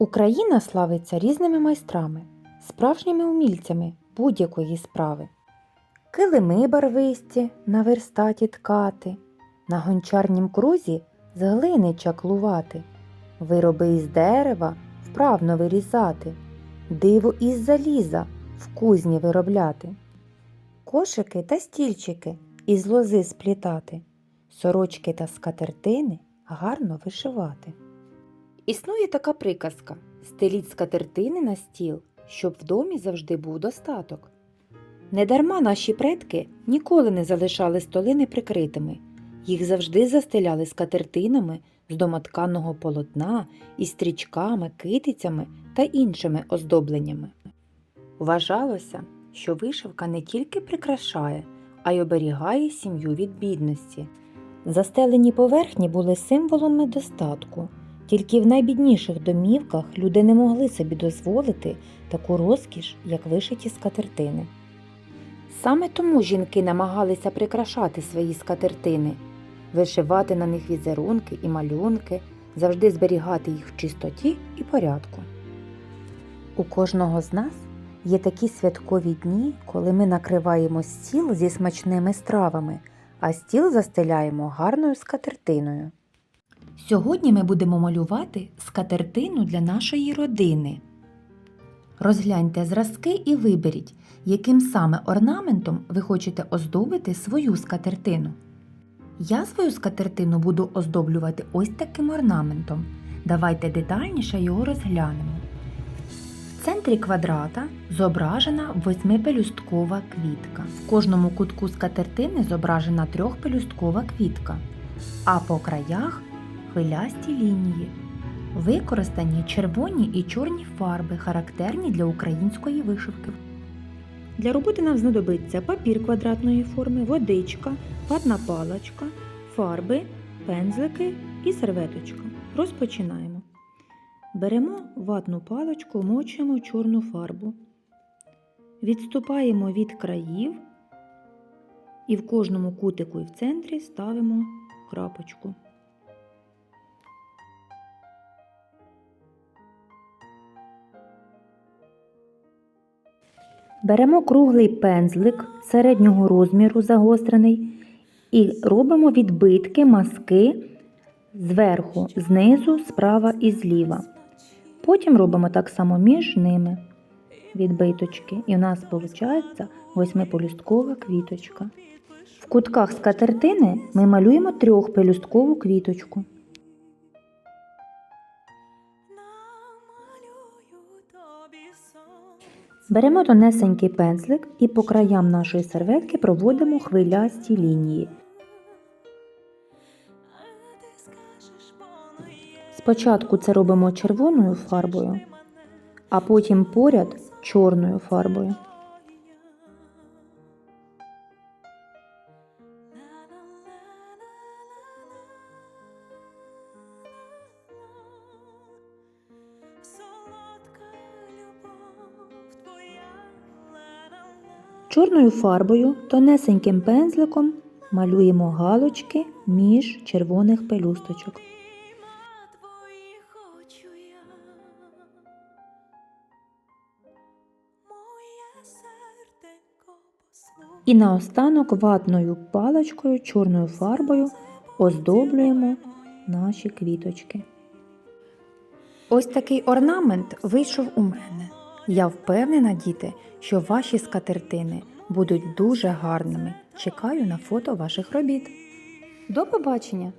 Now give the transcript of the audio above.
Україна славиться різними майстрами, справжніми умільцями будь-якої справи. Килими барвисті на верстаті ткати, на гончарнім крузі з глини чаклувати, вироби із дерева вправно вирізати, диво із заліза в кузні виробляти, кошики та стільчики із лози сплітати, сорочки та скатертини гарно вишивати. Існує така приказка стеліть скатертини на стіл, щоб в домі завжди був достаток. Недарма наші предки ніколи не залишали столи неприкритими, їх завжди застеляли скатертинами з домотканого полотна із стрічками, китицями та іншими оздобленнями. Вважалося, що вишивка не тільки прикрашає, а й оберігає сім'ю від бідності. Застелені поверхні були символами достатку. Тільки в найбідніших домівках люди не могли собі дозволити таку розкіш, як вишиті скатертини. Саме тому жінки намагалися прикрашати свої скатертини, вишивати на них візерунки і малюнки, завжди зберігати їх в чистоті і порядку. У кожного з нас є такі святкові дні, коли ми накриваємо стіл зі смачними стравами, а стіл застеляємо гарною скатертиною. Сьогодні ми будемо малювати скатертину для нашої родини. Розгляньте зразки і виберіть, яким саме орнаментом ви хочете оздобити свою скатертину. Я свою скатертину буду оздоблювати ось таким орнаментом. Давайте детальніше його розглянемо. В центрі квадрата зображена восьмипелюсткова квітка. В кожному кутку скатертини зображена трьохпелюсткова квітка, а по краях хвилясті лінії. Використані червоні і чорні фарби, характерні для української вишивки. Для роботи нам знадобиться папір квадратної форми, водичка, ватна паличка, фарби, пензлики і серветочка. Розпочинаємо. Беремо ватну паличку, вмочуємо в чорну фарбу. Відступаємо від країв і в кожному кутику і в центрі ставимо крапочку. Беремо круглий пензлик середнього розміру загострений і робимо відбитки маски зверху, знизу, справа і зліва. Потім робимо так само між ними відбиточки. І у нас виходить восьмипелюсткова квіточка. В кутках скатертини ми малюємо трьохпелюсткову квіточку. Беремо тонесенький пензлик і по краям нашої серветки проводимо хвилясті лінії. Спочатку це робимо червоною фарбою, а потім поряд чорною фарбою. Чорною фарбою тонесеньким пензликом малюємо галочки між червоних пелюсточок. І наостанок ватною паличкою чорною фарбою оздоблюємо наші квіточки. Ось такий орнамент вийшов у мене. Я впевнена, діти, що ваші скатертини будуть дуже гарними. Чекаю на фото ваших робіт. До побачення!